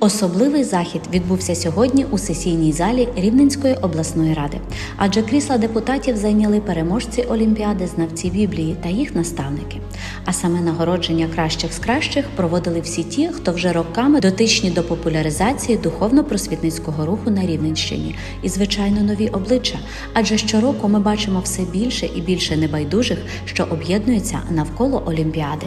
Особливий захід відбувся сьогодні у сесійній залі Рівненської обласної ради, адже крісла депутатів зайняли переможці Олімпіади знавці Біблії та їх наставники. А саме нагородження кращих з кращих проводили всі ті, хто вже роками дотичні до популяризації духовно-просвітницького руху на Рівненщині, і звичайно нові обличчя. Адже щороку ми бачимо все більше і більше небайдужих, що об'єднуються навколо Олімпіади.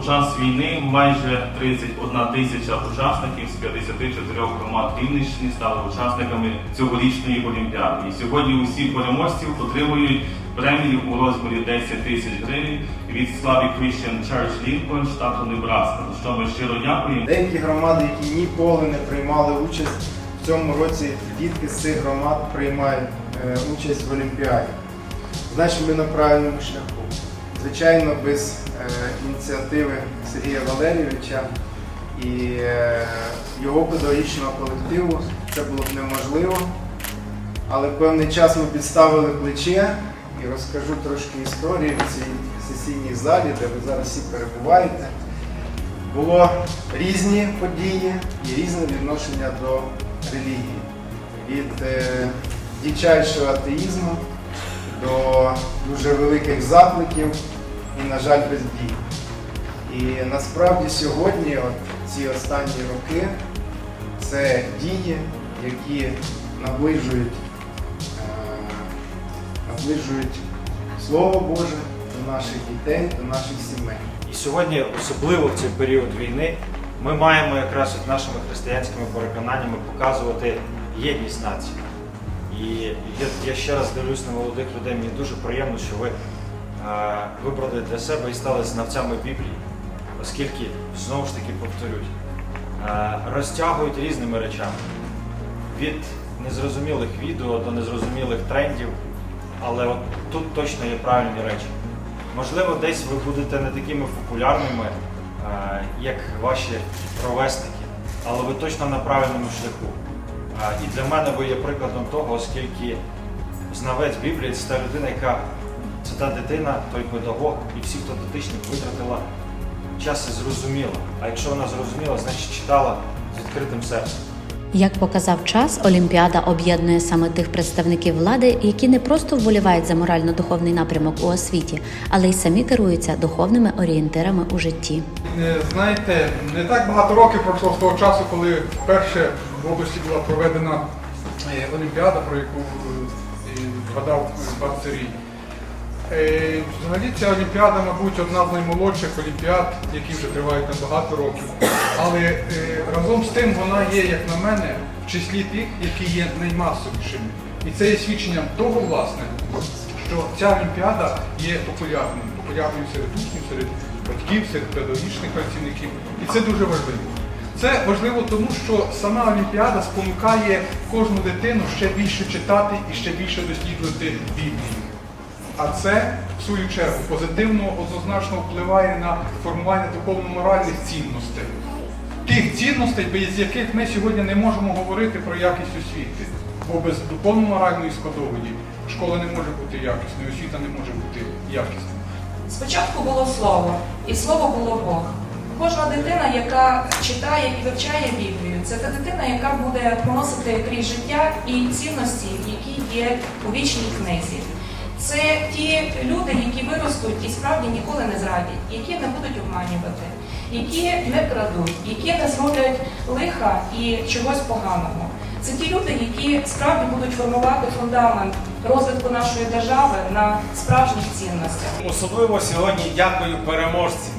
У час війни майже 31 тисяча учасників з 54 громад Рівненщини стали учасниками цьогорічної олімпіади. І сьогодні усі переможці отримують премію у розмірі 10 тисяч гривень від Славі Christian Church Lincoln, штату Небраска. Що ми щиро дякуємо. Деякі громади, які ніколи не приймали участь в цьому році, дітки з цих громад приймають е, участь в Олімпіаді. Значить, ми на правильному шляху. Звичайно, без ініціативи Сергія Валерійовича і е, його педагогічного колективу це було б неможливо. Але певний час ми підставили плече і розкажу трошки історії в цій сесійній залі, де ви зараз всі перебуваєте. Було різні події і різне відношення до релігії. Від е, дичайшого атеїзму до дуже великих закликів і, на жаль, без дій. І насправді сьогодні, от ці останні роки, це дії, які наближують, е, наближують Слово Боже до наших дітей, до наших сімей. І сьогодні, особливо в цей період війни, ми маємо якраз от нашими християнськими переконаннями показувати єдність нації. І я, я ще раз дивлюсь на молодих людей, мені дуже приємно, що ви вибрали для себе і стали знавцями Біблії, оскільки, знову ж таки повторюсь, розтягують різними речами. Від незрозумілих відео до незрозумілих трендів, але от тут точно є правильні речі. Можливо, десь ви будете не такими популярними, як ваші ровесники, але ви точно на правильному шляху. І для мене ви є прикладом того, оскільки знавець Біблії це та людина, яка це та дитина, той педагог, і всі, хто дотичні, витратила час і зрозуміла. А якщо вона зрозуміла, значить читала з відкритим серцем. Як показав час, Олімпіада об'єднує саме тих представників влади, які не просто вболівають за морально-духовний напрямок у освіті, але й самі керуються духовними орієнтирами у житті. Е, Знаєте, не так багато років пройшло з того часу, коли вперше в області була проведена е, Олімпіада, про яку е, згадав пан Сергій. Е, Взагалі ця Олімпіада, мабуть, одна з наймолодших Олімпіад, які вже тривають на багато років. Але е, разом з тим вона є, як на мене, в числі тих, які є наймасовішими. І це є свідченням того, власне, що ця Олімпіада є популярною, популярною серед учнів, серед батьків, серед педагогічних працівників. І це дуже важливо. Це важливо тому, що сама Олімпіада спонукає кожну дитину ще більше читати і ще більше досліджувати Біблію. А це, в свою чергу, позитивно однозначно впливає на формування духовно-моральних цінностей. Тих цінностей, без яких ми сьогодні не можемо говорити про якість освіти. Бо без духовно-моральної складової школа не може бути якісною, освіта не може бути якісною. Спочатку було слово, і слово було Бог. Кожна дитина, яка читає і вивчає Біблію, це та дитина, яка буде проносити крізь життя і цінності, які є у вічній книзі. Це ті люди, які виростуть і справді ніколи не зрадять, які не будуть обманювати, які не крадуть, які не зроблять лиха і чогось поганого. Це ті люди, які справді будуть формувати фундамент розвитку нашої держави на справжніх цінностях. Особливо сьогодні дякую переможцям.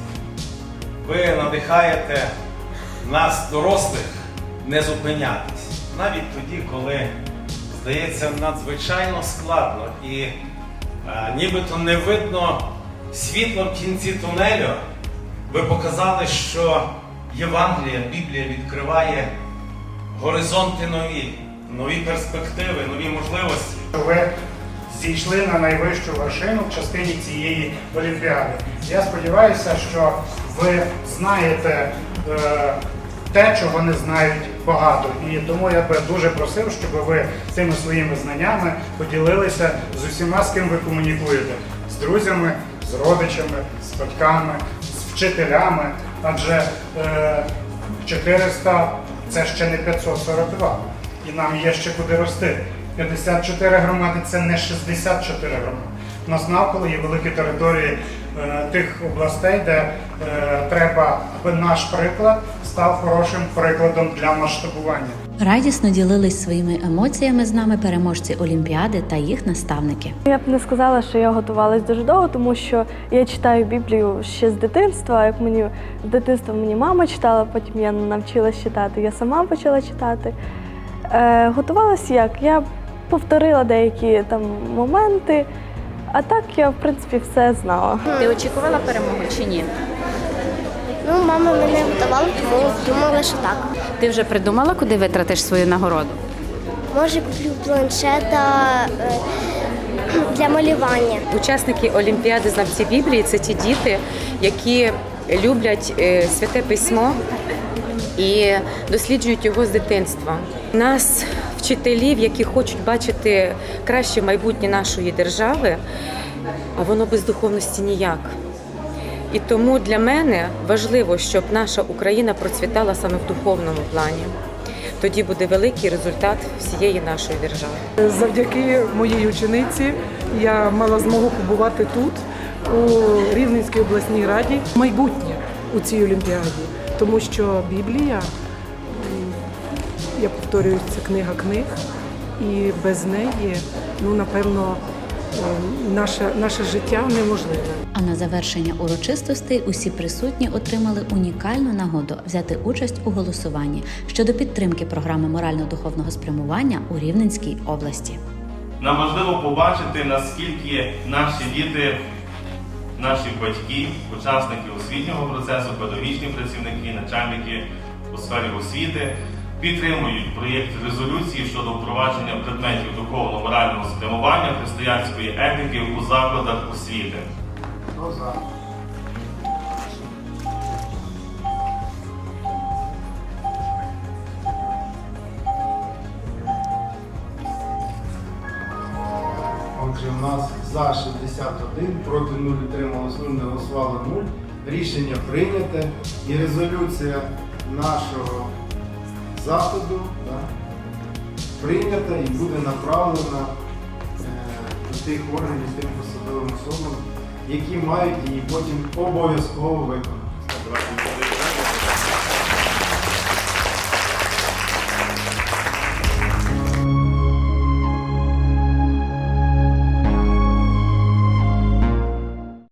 Ви надихаєте нас, дорослих, не зупинятись. Навіть тоді, коли здається надзвичайно складно і нібито не видно світло в кінці тунелю, ви показали, що Євангелія, Біблія відкриває горизонти нові, нові перспективи, нові можливості. ви зійшли на найвищу вершину в частині цієї олімпіади. Я сподіваюся, що ви знаєте е, те, чого не знають багато. І тому я би дуже просив, щоб ви цими своїми знаннями поділилися з усіма, з ким ви комунікуєте, з друзями, з родичами, з батьками, з вчителями. Адже е, 400 це ще не 542. І нам є ще куди рости. 54 громади це не 64 громади. У нас навколо є великі території тих областей, де е, треба, аби наш приклад став хорошим прикладом для масштабування. Радісно ділились своїми емоціями з нами переможці Олімпіади та їх наставники. Я б не сказала, що я готувалась дуже довго, тому що я читаю Біблію ще з дитинства. Як мені з дитинства мені мама читала, потім я навчилась читати. Я сама почала читати. Е, готувалась як? Я повторила деякі там моменти, а так я в принципі все знала. Ти очікувала перемогу чи ні? Ну, мама мене готувала, тому думала, що так. Ти вже придумала, куди витратиш свою нагороду? Може, куплю планшета е, для малювання. Учасники Олімпіади знавці Біблії це ті діти, які люблять е, святе письмо і досліджують його з дитинства. Нас, вчителів, які хочуть бачити краще майбутнє нашої держави, а воно без духовності ніяк. І тому для мене важливо, щоб наша Україна процвітала саме в духовному плані. Тоді буде великий результат всієї нашої держави. Завдяки моїй учениці я мала змогу побувати тут, у Рівненській обласній раді, майбутнє у цій олімпіаді, тому що Біблія, я повторюю, це книга книг, і без неї, ну напевно, ем, наше, наше життя неможливе. А на завершення урочистостей усі присутні отримали унікальну нагоду взяти участь у голосуванні щодо підтримки програми морально-духовного спрямування у Рівненській області. Нам важливо побачити, наскільки наші діти, наші батьки, учасники освітнього процесу, педагогічні працівники, начальники у сфері освіти підтримують проєкт резолюції щодо впровадження предметів духовно-морального спрямування християнської етики у закладах освіти. Отже, у нас за 61, проти 0 утрималось 0, не голосувало 0. Рішення прийняте і резолюція нашого заходу да, прийнята і буде направлена е, до тих органів, тим посадовим особам, які мають її потім обов'язково виконати.